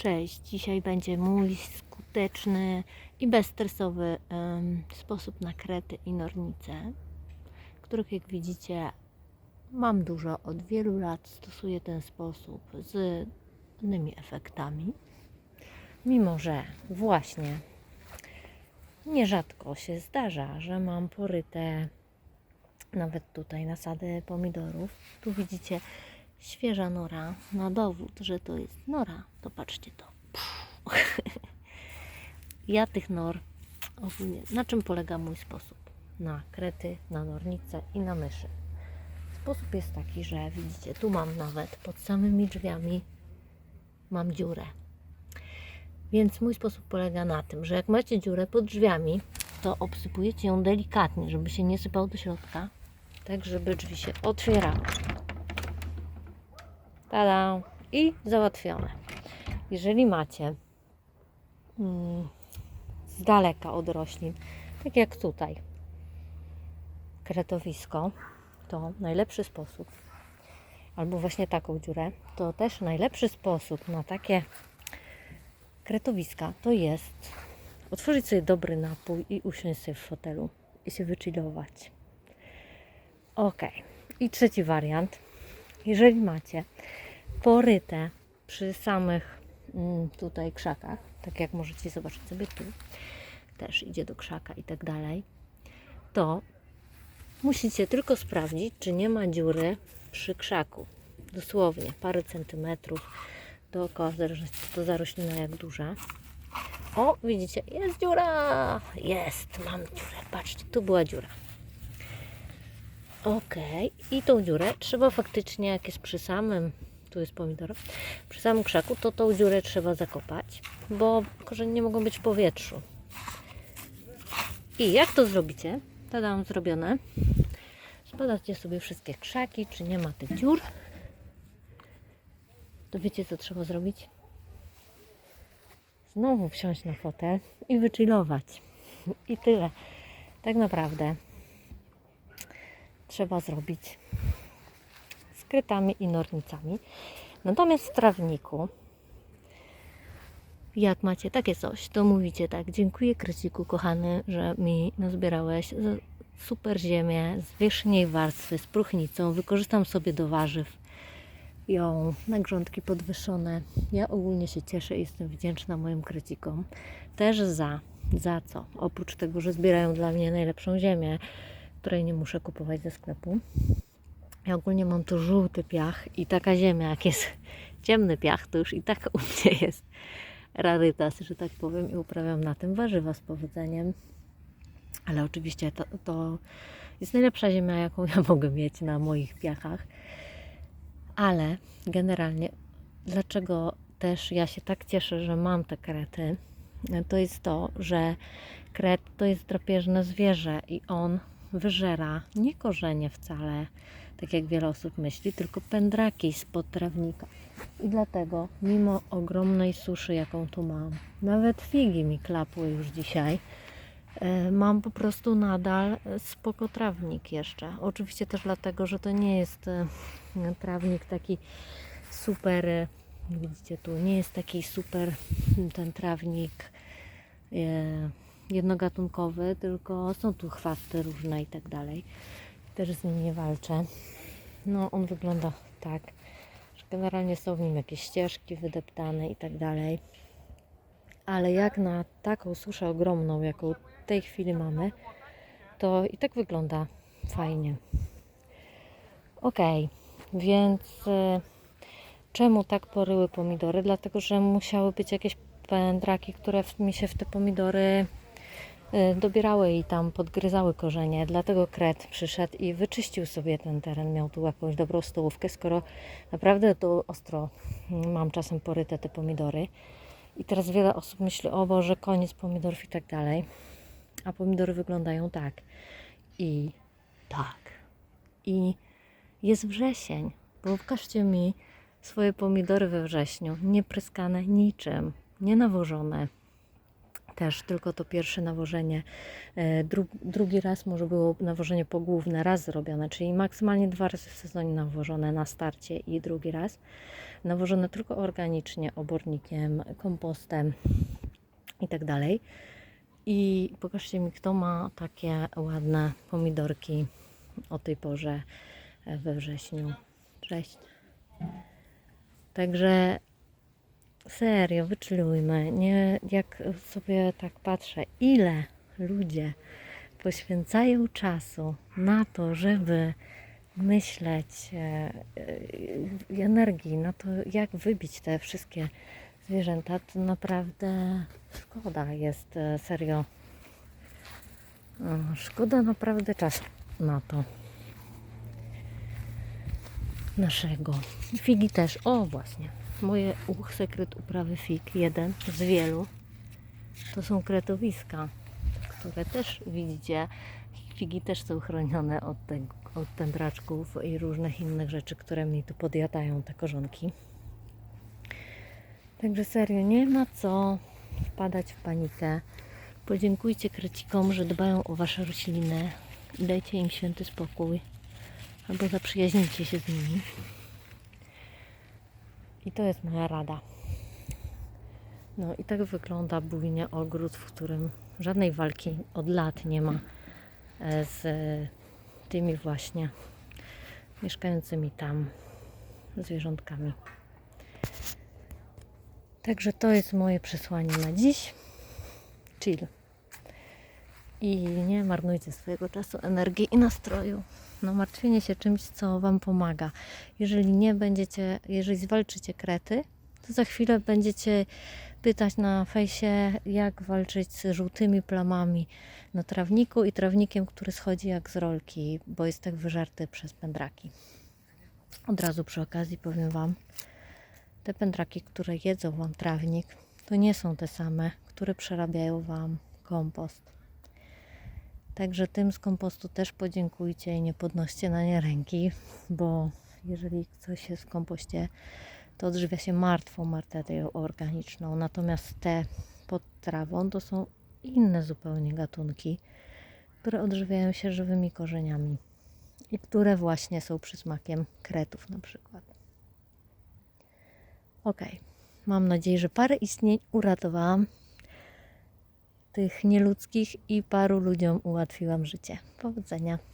Cześć, dzisiaj będzie mój skuteczny i bezstresowy em, sposób na krety i nornice, których jak widzicie mam dużo, od wielu lat stosuję ten sposób z innymi efektami. Mimo, że właśnie nierzadko się zdarza, że mam poryte nawet tutaj nasady pomidorów. Tu widzicie świeża nora. Na dowód, że to jest nora, to patrzcie to. Ja tych nor ogólnie. Na czym polega mój sposób? Na krety, na nornice i na myszy. Sposób jest taki, że widzicie, tu mam nawet pod samymi drzwiami mam dziurę. Więc mój sposób polega na tym, że jak macie dziurę pod drzwiami, to obsypujecie ją delikatnie, żeby się nie sypał do środka, tak żeby drzwi się otwierały. Tada! I załatwione. Jeżeli macie mm, z daleka od roślin, tak jak tutaj, kretowisko, to najlepszy sposób, albo właśnie taką dziurę, to też najlepszy sposób na takie kretowiska to jest otworzyć sobie dobry napój i usiąść sobie w fotelu i się wychillować. Ok. I trzeci wariant. Jeżeli macie poryte przy samych mm, tutaj krzakach, tak jak możecie zobaczyć sobie tu, też idzie do krzaka i tak dalej, to musicie tylko sprawdzić, czy nie ma dziury przy krzaku. Dosłownie parę centymetrów dookoła, w zależności to za roślina jak duża. O, widzicie, jest dziura! Jest, mam dziurę. Patrzcie, tu była dziura. Ok, i tą dziurę trzeba faktycznie, jak jest przy samym, tu jest pomidor, przy samym krzaku, to tą dziurę trzeba zakopać, bo korzenie nie mogą być w powietrzu. I jak to zrobicie? Tada, zrobione. Zbadacie sobie wszystkie krzaki, czy nie ma tych dziur. To wiecie, co trzeba zrobić? Znowu wsiąść na fotel i wychillować. I tyle. Tak naprawdę trzeba zrobić krytami i nornicami. Natomiast w trawniku, jak macie takie coś, to mówicie tak, dziękuję kryciku kochany, że mi nazbierałeś super ziemię z wierzchniej warstwy, z próchnicą, wykorzystam sobie do warzyw ją na grządki podwyższone. Ja ogólnie się cieszę i jestem wdzięczna moim krycikom. Też za, za co? Oprócz tego, że zbierają dla mnie najlepszą ziemię, której nie muszę kupować ze sklepu. Ja ogólnie mam tu żółty piach i taka ziemia, jak jest ciemny piach, to już i tak u mnie jest rarytas, że tak powiem, i uprawiam na tym warzywa z powodzeniem. Ale oczywiście to, to jest najlepsza ziemia, jaką ja mogę mieć na moich piachach. Ale generalnie, dlaczego też ja się tak cieszę, że mam te krety, to jest to, że kret to jest drapieżne zwierzę i on wyżera nie korzenie wcale, tak jak wiele osób myśli, tylko pędraki spod trawnika. I dlatego, mimo ogromnej suszy, jaką tu mam, nawet figi mi klapły już dzisiaj, e, mam po prostu nadal spoko trawnik jeszcze. Oczywiście też dlatego, że to nie jest e, trawnik taki super, e, widzicie tu, nie jest taki super ten trawnik jednogatunkowy, tylko są tu chwasty różne i tak dalej. Też z nim nie walczę. No, on wygląda tak, że generalnie są w nim jakieś ścieżki wydeptane i tak dalej. Ale jak na taką suszę ogromną, jaką w tej chwili mamy, to i tak wygląda fajnie. Ok, więc y, czemu tak poryły pomidory? Dlatego, że musiały być jakieś pędraki, które mi się w te pomidory dobierały i tam podgryzały korzenie. Dlatego kret przyszedł i wyczyścił sobie ten teren. Miał tu jakąś dobrą stołówkę, skoro naprawdę to ostro mm, mam czasem poryte te pomidory. I teraz wiele osób myśli, o Boże, koniec pomidorów i tak dalej. A pomidory wyglądają tak. I tak. I jest wrzesień. Pokażcie mi swoje pomidory we wrześniu. Nie pryskane niczym, nie nawożone. Też tylko to pierwsze nawożenie. E, Dru drugi raz może było nawożenie pogłówne, raz zrobione, czyli maksymalnie dwa razy w sezonie nawożone na starcie i drugi raz. Nawożone tylko organicznie, obornikiem, kompostem i tak dalej. I pokażcie mi, kto ma takie ładne pomidorki o tej porze e, we wrześniu. Cześć. Także serio, wyczulujmy. Nie, jak sobie tak patrzę, ile ludzie poświęcają czasu na to, żeby myśleć e, e, energii na to, jak wybić te wszystkie zwierzęta, to naprawdę szkoda jest e, serio. E, Szkoda naprawdę czasu na to naszego. Figi też. O, właśnie. Moje uch, sekret uprawy fig, jeden z wielu, to są kretowiska, które też widzicie. Figi też są chronione od, te, od pędraczków i różnych innych rzeczy, które mi tu podjadają te korzonki. Także serio, nie ma co wpadać w panikę. Podziękujcie krecikom, że dbają o wasze rośliny dajcie im święty spokój. Albo zaprzyjaźnijcie się z nimi. I to jest moja rada. No i tak wygląda bujnie ogród, w którym żadnej walki od lat nie ma e, z tymi właśnie mieszkającymi tam zwierzątkami. Także to jest moje przesłanie na dziś. Chill. I nie marnujcie swojego czasu, energii i nastroju na martwienie się czymś, co Wam pomaga. Jeżeli nie będziecie, jeżeli zwalczycie krety, to za chwilę będziecie pytać na fejsie, jak walczyć z żółtymi plamami na trawniku i trawnikiem, który schodzi jak z rolki, bo jest tak wyżarty przez pędraki. Od razu przy okazji powiem Wam, te pędraki, które jedzą Wam trawnik, to nie są te same, które przerabiają Wam kompost. Także tym z kompostu też podziękujcie i nie podnoście na nie ręki, bo jeżeli coś jest w kompoście, to odżywia się martwą marterią organiczną. Natomiast te pod trawą to są inne zupełnie gatunki, które odżywiają się żywymi korzeniami i które właśnie są przysmakiem kretów na przykład. Ok, mam nadzieję, że parę istnień uratowałam tych nieludzkich i paru ludziom ułatwiłam życie. Powodzenia.